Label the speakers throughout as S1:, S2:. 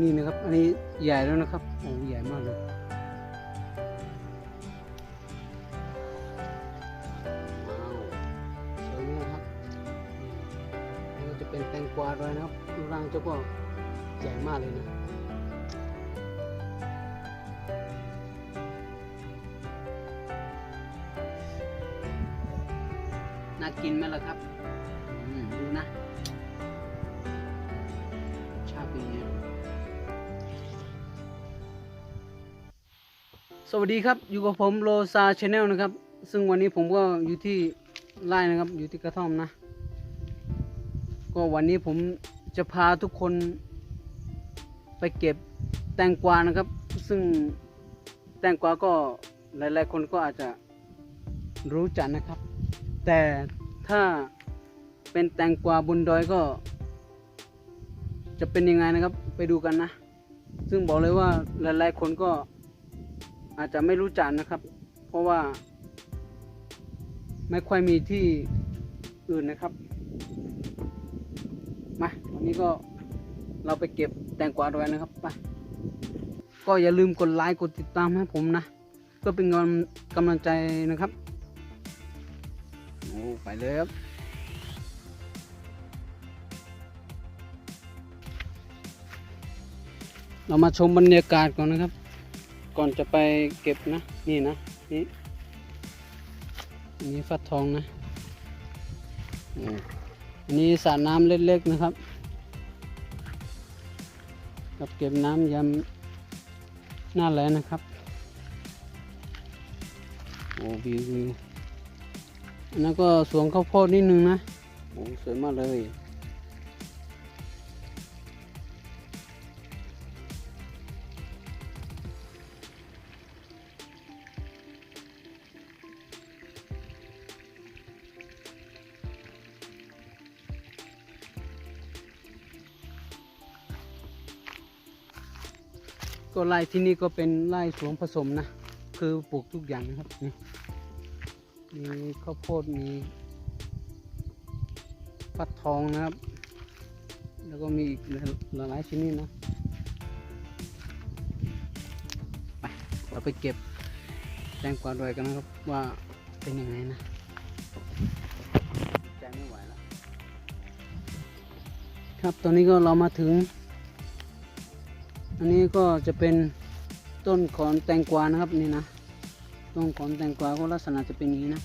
S1: นี่นะครับ อันนี้ใหญ่แล้วนะครับ โอ้ใหญ่มากเลยว้าวสวยมากครับนี่ก็จะเป็นแตงกวาด้วยนะครับรูปร่างเจ้าก็ใหญ่มากเลยนะน่ากินไหมล่ะครับอืมดูนะชาติเป็นยังไง สวัสดีครับ อยู่กับผมโลซาชาแนลนะครับ ซึ่งวันนี้ผมก็อยู่ที่ไร่นะครับ อยู่ที่กระท่อมนะ ก็วันนี้ผมจะพาทุกคนไปเก็บแตงกวานะครับ ซึ่งแตงกวาก็หลาย ๆ คนก็อาจจะรู้จักนะครับ แต่ถ้าเป็นแตงกวาบนดอยก็ จะเป็นยังไงนะครับ ไปดูกันนะ ซึ่งบอกเลยว่าหลาย ๆ คนก็ อาจจะไม่รู้จักนะครับ เพราะว่า ไม่ค่อยมีที่อื่นนะครับ มาวันนี้ก็เราไปเก็บแตงกวาด้วยนะครับไปก็อย่าลืมกดไลค์กดติดตามให้ผมนะเพื่อเป็นกำกำลังใจนะครับโอ้ไปเลยครับเรามาชมบรรยากาศก่อนนะครับ ก่อนจะไปเก็บนะ นี่นะ นี่อันนี้ฟัดทองนะอันนี้สระน้ำเล็กๆนะครับกับเก็บน้ำยำหน้าแล้งนะครับ โอ้วิววิวอันนั้นก็สวนข้าวโพดนิดนึงนะโอ้สวยมากเลย ก็ไร่ที่นี่ก็เป็นไร่สวนผสมนะ คือปลูกทุกอย่างนะครับนี่มีข้าวโพดมีฟักทองนะครับ แล้วก็มีอีกหลายๆชนิดนะไปเราไปเก็บแตงกวาดอยกันนะครับว่าเป็นยังไงนะใจไม่ไหวแล้วครับตอนนี้ก็เรามาถึง อันนี้ก็จะเป็นต้นของแตงกวานะครับนี่นะต้นของแตงกวาก็ลักษณะจะเป็นนี้นะ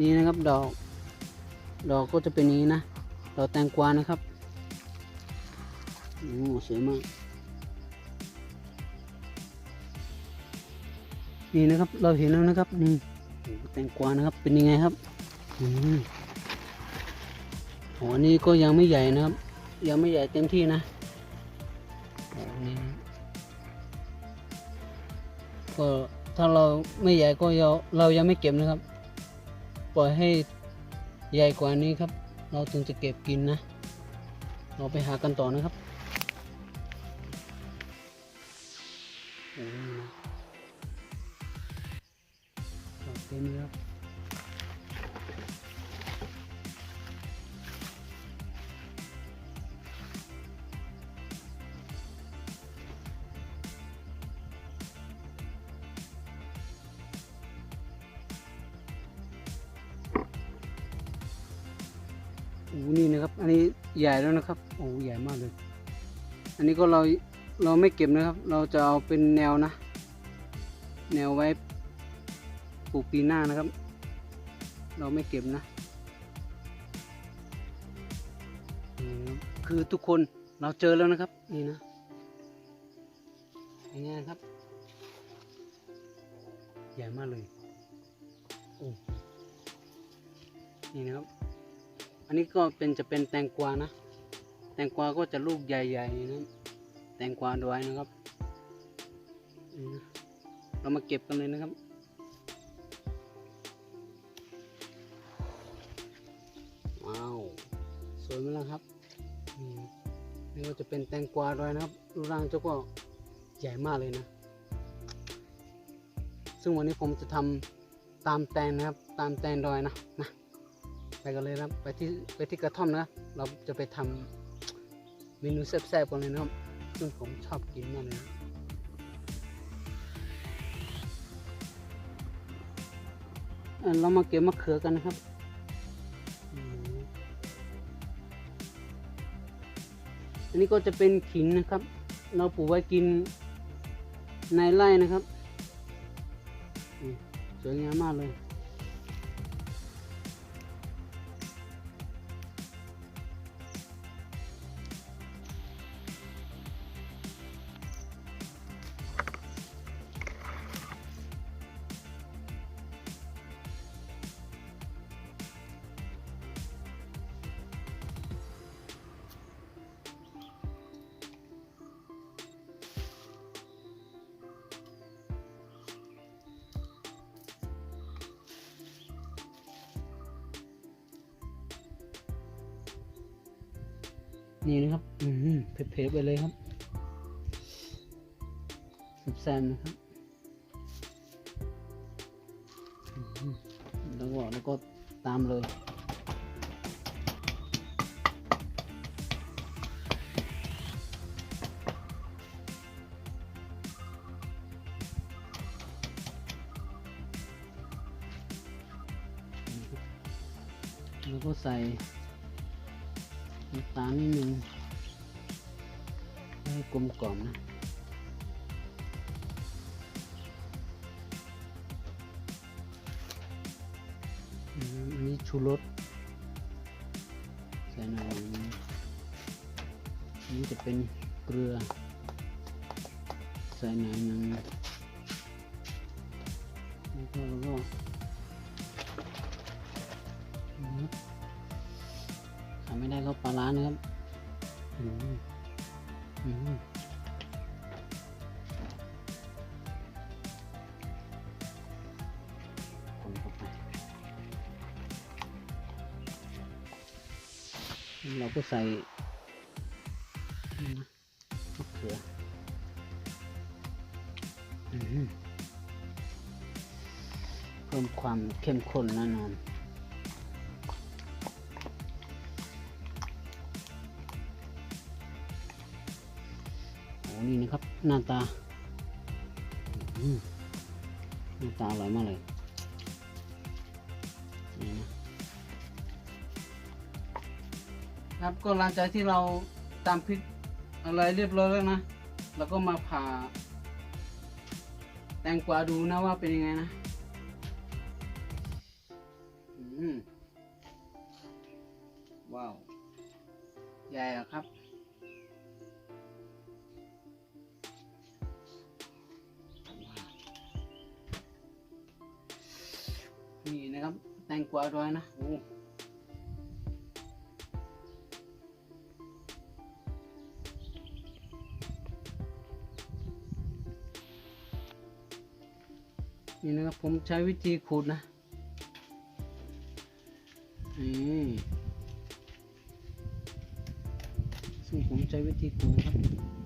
S1: นี่นะครับดอก ดอกก็จะเป็นนี้นะดอกแตงกวานะครับโอ้สวยมากนี่นะครับเราเห็นแล้วนะครับนี่แตงกวานะครับเป็นยังไงครับอืมโอ้อันนี้ก็ยังไม่ใหญ่นะครับ ยังไม่ใหญ่เต็มที่นะ โอ้นี่ก็ถ้าเราไม่ใหญ่ก็เราเรายังไม่เก็บนะครับ ปล่อยให้ใหญ่กว่านี้ครับ เราถึงจะเก็บกินนะ เราไปหากันต่อนะครับ นี่นะครับ อันนี้ใหญ่แล้วนะครับ โอ้ใหญ่มากเลย อันนี้ก็เราเราไม่เก็บนะครับ เราจะเอาเป็นแนวนะ แนวไว้ปลูกปีหน้านะครับ เราไม่เก็บนะ คือทุกคนเราเจอแล้วนะครับ นี่นะอย่างเงี้ยครับ ใหญ่มากเลย โอ้ นี่นะครับ อันนี้ก็เป็นจะเป็นแตงกวานะ แตงกวาก็จะลูกใหญ่ๆนะแตงกวาด้วยนะครับ เรามาเก็บกันเลยนะครับว้าวสวยไหมล่ะครับนี่ก็จะเป็นแตงกวาด้วยนะครับรูปร่างเจ้าก็ใหญ่มากเลยนะ ซึ่งวันนี้ผมจะทำตามแตงนะครับ ตามแตงดอยนะนะ ไปกันเลยนะไปที่ไปที่กระท่อมนะ เราจะไปทำเมนูแซ่บๆกันเลยนะครับซึ่งผมชอบกินมากเลยนะเรามาเก็บมะเขือกันนะครับอันนี้ก็จะเป็นขิงนะครับ เราปลูกไว้กินในไร่นะครับ สวยงามมากเลย นี่นะครับ อืมเผ็ดๆไปเลยครับสุดแซมนะครับแล้วก็แล้วก็ตามเลยแล้วก็ใส่ น้ำตานิดนึงให้กลมกล่อมนะอันนี้ชูรสใส่หน่อยนึงอันนี้จะเป็นเกลือ ใส่หน่อยนึงแล้วก็ ขาไม่ได้ก็ปลาร้านะครับอืมอืมเราก็ใส่มะเขือเพิ่มความเข้มข้นแน่นอน นี่นะครับ หน้าตาหน้าตาอร่อยมากเลยนี่นะครับก็หลังจากที่เราตามพริกอะไรเรียบร้อยแล้วนะเราก็มาผ่า แตงกวาดูนะว่าเป็นยังไงนะอืมว้าว ใหญ่อะครับ นี่นะครับ แตงกวาด้วยนะโอ้นี่นะครับผมใช้วิธีขูดนะ นี่ซึ่งผมใช้วิธีขูดนะครับ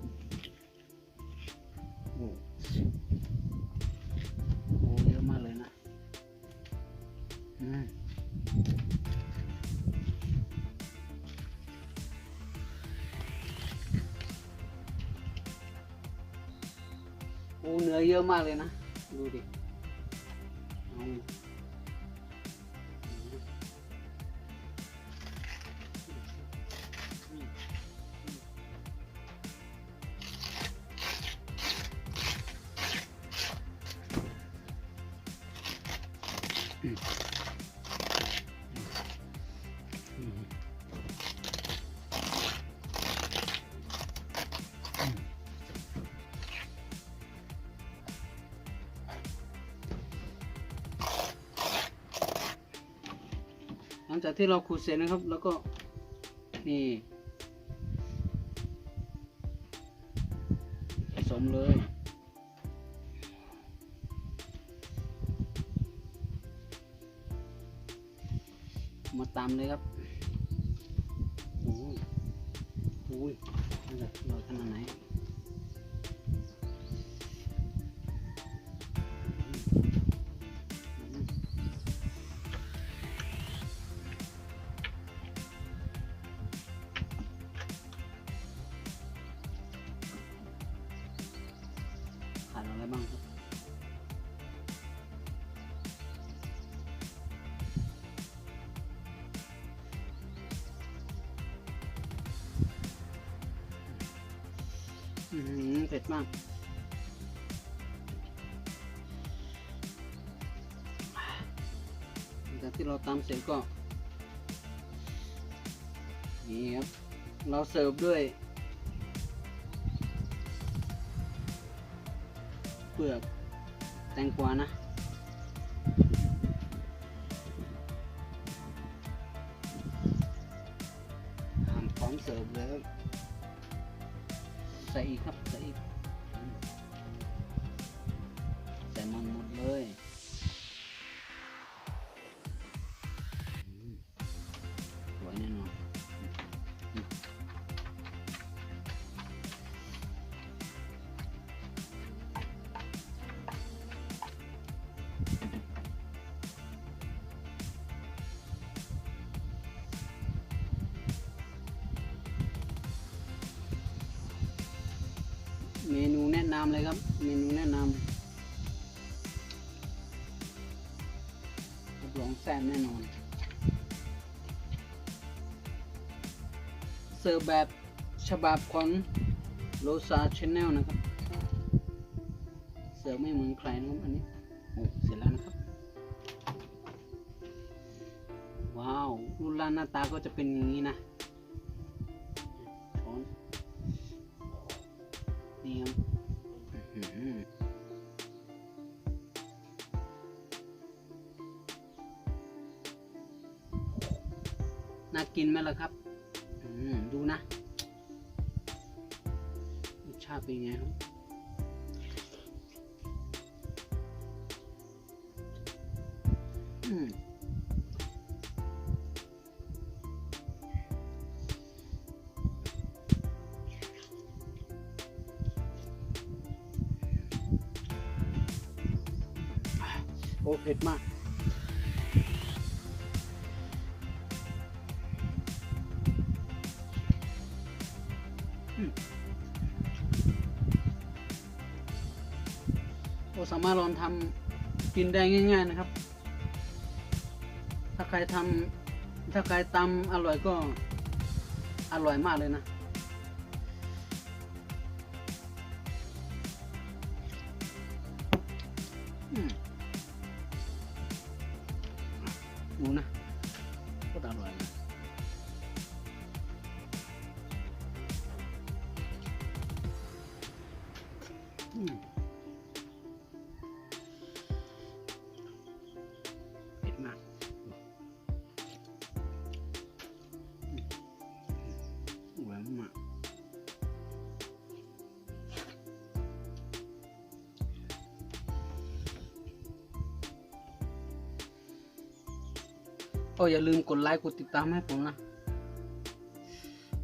S1: อ้เงจากที่เราขูดเสร็จนะครับ แล้วก็นี่ผสมเลยมาตามเลยครับโอ้ยโอ้ยมันจะลอยขนาดไห มเผ็ดมากหลังจากที่เราตำเสร็จก็ นี่ครับ เราเสิร์ฟด้วย เปลือกแตงกวานะทำพร้อมเสิร์ฟเลยครับใส่อีกครับ ใส่อีก ใส่มันหมดเลยสวยแน่นอนเมนูแนะนำเลยครับ เมนูแนะนำ องแซ่บแน่นอน เสิร์ฟแบบฉบับของโลซาชแนลนะครับ เสิร์ฟไม่เหมือนใครนะครับอันนี้โอ้เสร็จแล้วนะครับ ว้าวรูปร่างหน้าตาก็จะเป็นอย่างนี้นะ น่ากินไหมล่ะครับดูนะรสชาติเป็นไงครับโอ้เผ็ดมาก มารถลองทำกินได้ง่าย ๆนะครับ ถ้าใครทำถ้าใครตำอร่อยก็อร่อยมากเลยนะ ก็อย่าลืมกดไลค์กดติดตามให้ผมนะ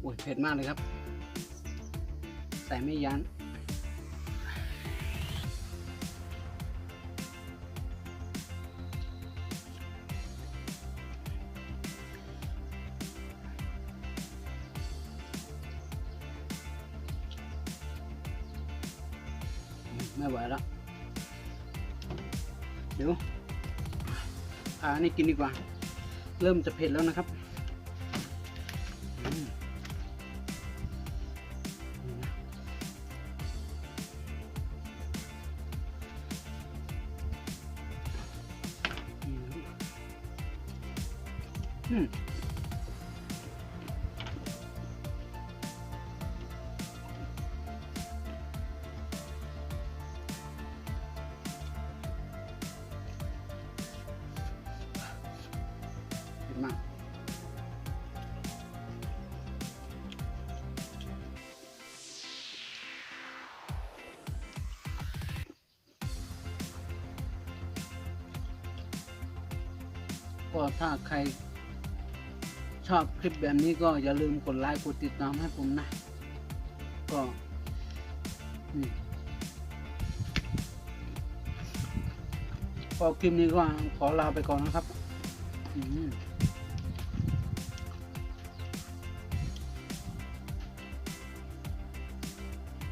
S1: โอ้ยเผ็ดมากเลยครับ ใส่ไม่ยั้นไม่ไหวแล้วเดี๋ยวอ่านี่กินดีกว่า เริ่มจะเผ็ดแล้วนะครับอืม ก็ถ้าใครชอบคลิปแบบนี้ก็อย่าลืมกดไลค์กดติดตามให้ผมนะ ก็นี่พอคลิปนี้ก็ขอลาไปก่อนนะครับ อืม